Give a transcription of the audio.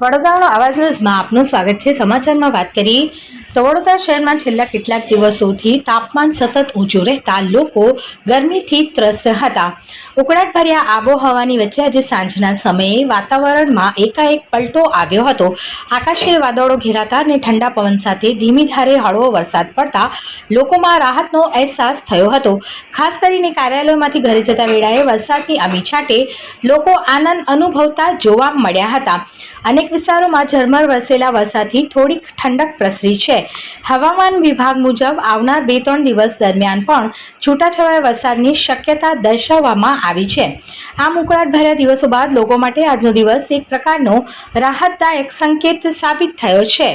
વડોદરાનો આવાજ ન્યૂઝમાં આપનું સ્વાગત છે. સમાચારમાં વાત કરી તો વડોદરા શહેરમાં છેલ્લા કેટલાક દિવસોથી તાપમાન સતત ઊંચું રહેતા લોકો ગરમીથી ત્રસ્ત હતા. ઉકળાટભર્યા આબોહવાની વચ્ચે આજે સાંજના સમયે વાતાવરણમાં એકાએક પલટો આવ્યો હતો. આકાશે વાદળો ઘેરાતા અને ઠંડા પવન સાથે ધીમી ધારે હળવો વરસાદ પડતા લોકોમાં રાહતનો અહેસાસ થયો હતો. ખાસ કરીને કાર્યાલયોમાંથી ઘરે જતા વેળાએ વરસાદની આમી છાંટે લોકો આનંદ અનુભવતા જોવા મળ્યા હતા. અનેક વિસ્તારોમાં ઝરમર વરસેલા વરસાદથી થોડીક ઠંડક પ્રસરી છે. હવામાન વિભાગ મુજબ આવનાર બે ત્રણ દિવસ દરમિયાન પણ છૂટાછવાયા વરસાદની શક્યતા દર્શાવવામાં આવી છે. આમ ઉકળાટભર્યા દિવસો બાદ લોકો માટે આજનો દિવસ એક પ્રકારનો રાહતદાયક સંકેત સાબિત થયો છે.